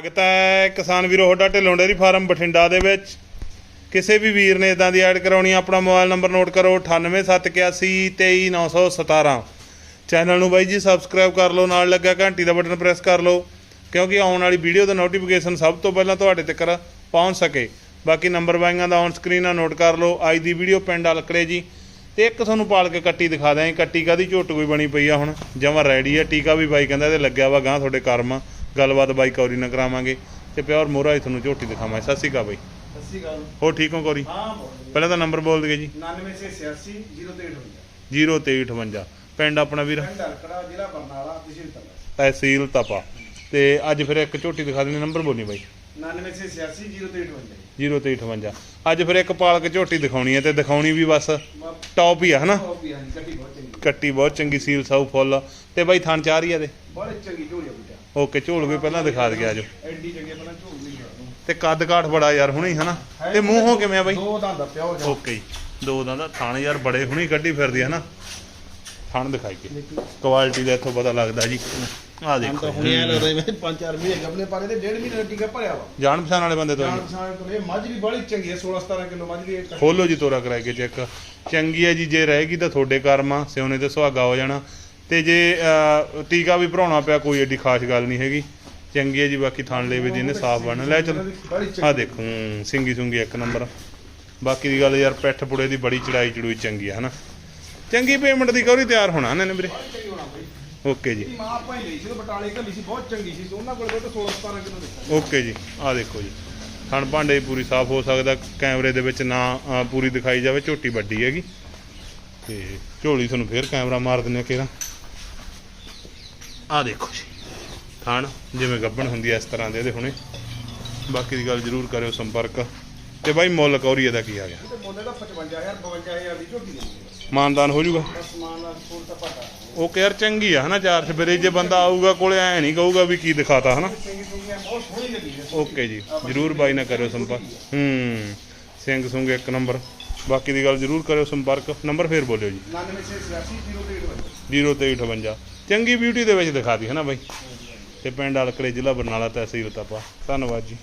ਸਵਾਗਤ ਹੈ ਕਿਸਾਨ ਵੀਰੋ, ਤੁਹਾਡਾ ਢਿੱਲੋਂ ਡੇਰੀ ਫਾਰਮ ਬਠਿੰਡਾ ਦੇ ਵਿੱਚ। ਕਿਸੇ ਵੀ ਵੀਰ ਨੇ ਇਦਾਂ ਦੀ ਐਡ ਕਰਾਉਣੀ ਆਪਣਾ ਮੋਬਾਈਲ ਨੰਬਰ ਨੋਟ ਕਰੋ 9871823917 ਚੈਨਲ ਨੂੰ ਬਾਈ ਜੀ ਸਬਸਕ੍ਰਾਈਬ ਕਰ ਲਓ, ਨਾਲ ਲੱਗਾ ਘੰਟੀ ਦਾ ਬਟਨ ਪ੍ਰੈਸ ਕਰ ਲਓ, ਕਿਉਂਕਿ ਆਉਣ ਵਾਲੀ ਵੀਡੀਓ ਦਾ ਨੋਟੀਫਿਕੇਸ਼ਨ ਸਭ ਤੋਂ ਪਹਿਲਾਂ ਤੁਹਾਡੇ ਤੱਕ ਪਹੁੰਚ ਸਕੇ। ਬਾਕੀ ਨੰਬਰ ਬਾਈਆਂ ਦਾ ਔਨ ਸਕਰੀਨ ਆ, ਨੋਟ ਕਰ ਲਓ। ਅੱਜ ਦੀ ਵੀਡੀਓ ਪਿੰਡ ਅਲਕੜੇ ਜੀ। ਤੇ ਇੱਕ ਤੁਹਾਨੂੰ ਪਾਲ ਕੇ ਕੱਟੀ ਦਿਖਾ ਦਿਆਂ ਕੱਟੀ ਕਾਦੀ ਝੋਟ ਕੋਈ ਬਣੀ ਪਈ ਆ ਹੁਣ। ਜਮਾਂ ਰੈਡੀ ਆ। ਟੀਕਾ ਵੀ ਬਾਈ ਕਹਿੰਦਾ ਇਹਦੇ ਲੱਗਿਆ ਵਾ ਗਾਂ ਤੁਹਾਡੇ ਕਰਮ। ਆ। ਗੱਲਬਾਤ ਬਾਈ ਕੌਰੀ ਨਾਲ ਕਰਾਵਾਂਗੇ ਤੇ ਪਿਓਰ ਮੋਹਰਾ ਹੀ ਤੁਹਾਨੂੰ ਝੋਟੀ ਦਿਖਾਵਾਂ ਸਤਿ ਸ਼੍ਰੀ ਅਕਾਲ ਬਾਈ। ਸਤਿ ਸ਼੍ਰੀ ਅਕਾਲ। ਹੋਰ ਠੀਕ ਹੋ ਕੌਰੀ? ਹਾਂ ਬਹੁਤ ਪਹਿਲਾਂ ਤਾਂ ਨੰਬਰ ਬੋਲ ਦਿਓ ਜੀ। 99 ਸੇ 86 03 0358 ਪਿੰਡ ਆਪਣਾ ਵੀਰ? ਪਿੰਡ ਅਲਕੜਾ ਜ਼ਿਲ੍ਹਾ ਬਰਨਾਲਾ ਤਹਿਸੀਲ ਤਪਾ। ਤੇ ਅੱਜ ਫਿਰ ਇੱਕ ਝੋਟੀ ਦਿਖਾ ਦੇਣੀ ਨੰਬਰ ਬੋਲੀ ਬਾਈ। 99 ਸੇ 86 03 0358 ਅੱਜ ਫਿਰ ਇੱਕ ਪਾਲਕ ਝੋਟੀ ਦਿਖਾਉਣੀ ਹੈ ਤੇ ਦਿਖਾਉਣੀ ਵੀ ਬਸ ਟੌਪ ਹੀ ਆ ਹਨਾ? ਹਾਂ ਕੱਟੀ ਬਹੁਤ ਚੰਗੀ। ਕੱਟੀ ਬਹੁਤ ਚੰਗੀ ਸੀਲ ਸਾਊ ਫੁੱਲ। ਤੇ ਬਾਈ ਥਣ ਚਾਰ ਹੀ ਆ ਦੇ ਬੜੇ ਚੰਗੀ ਝੋਲੀ ਓਕੇ ਝੋਲ ਵੀ ਪਹਿਲਾਂ ਦਿਖਾ ਦਗੇ ਆਜੋ ਐਡੀ ਚੰਗੀ ਆਪਣਾ ਝੋਲ ਨਹੀਂ ਗਿਆ। ਤੇ ਕੱਦ ਕਾਠ ਬੜਾ ਯਾਰ ਹੁਣੀ ਹਨਾ? ਤੇ ਮੂੰਹੋਂ ਕਿਵੇਂ ਆ ਬਾਈ? ਦੋ ਦੰਦ ਦਾ ਪਿਓ ਜਾ ਓਕੇ ਦੋ ਦਾ ਥਣ ਯਾਰ ਬੜੇ ਹੁਣੀ ਕੱਢੀ ਫਿਰਦੀ ਹੈ ਨਾ ਥਣ ਦਿਖਾਈਏ ਕੁਆਲਿਟੀ ਦਾ ਇੱਥੋਂ ਪਤਾ ਲੱਗਦਾ ਜੀ। ਆ ਦੇਖੋ। ਹੁਣੇ ਆ ਲੱਗਦਾ ਮੈਂ ਪੰਜ ਚਾਰ ਮਹੀਨੇ ਆਪਣੇ ਪਾਰੇ ਤੇ ਡੇਢ ਮਹੀਨੇ ਦਾ ਟੀਕਾ ਭਰਿਆ ਵਾ। ਜਾਣ ਪਛਾਣ ਵਾਲੇ ਬੰਦੇ ਤੋਂ ਜਾਨ ਜੀ ਪਛਾਣ ਤੋਂ ਇਹ ਮੱਝ ਵੀ ਬੜੀ ਚੰਗੀ ਹੈ 16 17 ਕਿਲੋ ਮੱਝ ਵੀ ਇਹ ਖੋਲੋ ਜੀ ਤੋਰਾ ਕਰਾਏ ਕੇ ਚੈੱਕ। ਚੰਗੀ ਹੈ ਜੀ ਜੇ ਰਹੇਗੀ ਤਾਂ ਤੁਹਾਡੇ ਕਰਮ ਸਿਉਨੇ ਤੇ ਸੁਹਾਗਾ ਹੋ ਜਾਣਾ। ਤੇ ਜੇ ਟੀਕਾ ਵੀ ਭਰਾਉਣਾ ਪਿਆ ਕੋਈ ਏਡੀ ਖਾਸ ਗੱਲ ਨਹੀਂ ਹੈਗੀ। ਚੰਗੀ ਹੈ ਜੀ ਬਾਕੀ ਥਣ ਲੈ ਵੀ ਜਿਹਨੇ ਸਾਫ਼ ਬਣ ਲੈ ਚਲੋ ਆ ਦੇਖੋ ਸਿੰਗੀ ਸੁੰਗੀ ਇੱਕ ਨੰਬਰ। ਬਾਕੀ ਦੀ ਗੱਲ ਯਾਰ ਪਿੱਠ ਪੁੜੇ ਦੀ ਬੜੀ ਚੜਾਈ ਚੜੂਈ ਚੰਗੀ ਆ ਹਨਾ। ਚੰਗੀ ਪੇਮੈਂਟ ਦੀ ਕੌਰੀ ਤਿਆਰ ਹੋਣਾ ਨੇ ਵੀਰੇ। ਓਕੇ ਜੀ। ਇਹਦੀ ਮਾਂ ਆਪਾਂ ਹੀ ਲਈ ਸੀ ਉਹ ਬਟਾਲੇ ਘੱਲੀ ਸੀ ਬਹੁਤ ਚੰਗੀ ਸੀ। ਉਹਨਾਂ ਕੋਲ ਬਈ 16 17 ਕਿਲੋ ਦਿੱਤਾ ਓਕੇ ਜੀ ਆ ਦੇਖੋ ਜੀ। ਥਣ ਭਾਂਡੇ ਪੂਰੀ ਸਾਫ਼ ਹੋ ਸਕਦਾ ਕੈਮਰੇ ਦੇ ਵਿੱਚ ਨਾ ਪੂਰੀ ਦਿਖਾਈ ਜਾਵੇ ਝੋਟੀ ਵੱਡੀ ਹੈਗੀ। ਤੇ ਝੋਲੀ ਤੁਹਾਨੂੰ ਫੇਰ ਕੈਮਰਾ ਮਾਰ ਦਿੰਨੇ ਕਿਹੜਾ। ਆ ਦੇਖੋ ਜੀ। ਥਣ ਜਿਵੇਂ ਗੱਬਣ ਹੁੰਦੀ ਐ ਇਸ ਤਰ੍ਹਾਂ ਦੇ ਇਹਦੇ ਹੁਣੇ। ਬਾਕੀ ਦੀ ਗੱਲ ਜ਼ਰੂਰ ਕਰਿਓ ਸੰਪਰਕ। ਤੇ ਬਾਈ ਮੁੱਲ ਕੌਰੀ ਇਹਦਾ ਕੀ ਆ ਗਿਆ? ਤੇ ਮੁੱਲ ਦਾ 55000 52000 ਦੀ ਝੋਟੀ ਦੇ ਮਾਨਦਾਨ ਹੋ ਜਾਊਗਾ? ਬਸ ਤਾਂ ਪਤਾ। ਉਹ ਕਹਿਰ ਚੰਗੀ ਆ ਹਨਾ ਚਾਰ ਸਵੇਰੇ ਜੇ ਬੰਦਾ ਆਊਗਾ ਕੋਲੇ ਐ ਨਹੀਂ ਕਹੂਗਾ ਵੀ ਕੀ ਦਿਖਾਤਾ ਹਨਾ? ਓਕੇ ਜੀ ਜਰੂਰ ਬਾਈ ਨਾਲ ਕਰਿਓ ਸੰਪਰਕ। ਹੂੰ ਸਿੰਘ ਸੁੰਗ ਇੱਕ ਨੰਬਰ। ਬਾਕੀ ਦੀ ਗੱਲ ਜਰੂਰ ਕਰਿਓ ਸੰਪਰਕ। ਨੰਬਰ ਫੇਰ ਬੋਲਿਓ ਜੀ। 99 ਸੇ 86 0358 ਚੰਗੀ ਬਿਊਟੀ ਦੇ ਵਿੱਚ ਦਿਖਾ ਦੀ, ਹੈ ਨਾ ਬਾਈ? ਤੇ ਪਿੰਡ ਅਲਕੜੇ ਜ਼ਿਲ੍ਹਾ ਬਰਨਾਲਾ ਤਹਿਸੀਲ ਤਪਾ ਧੰਨਵਾਦ ਜੀ।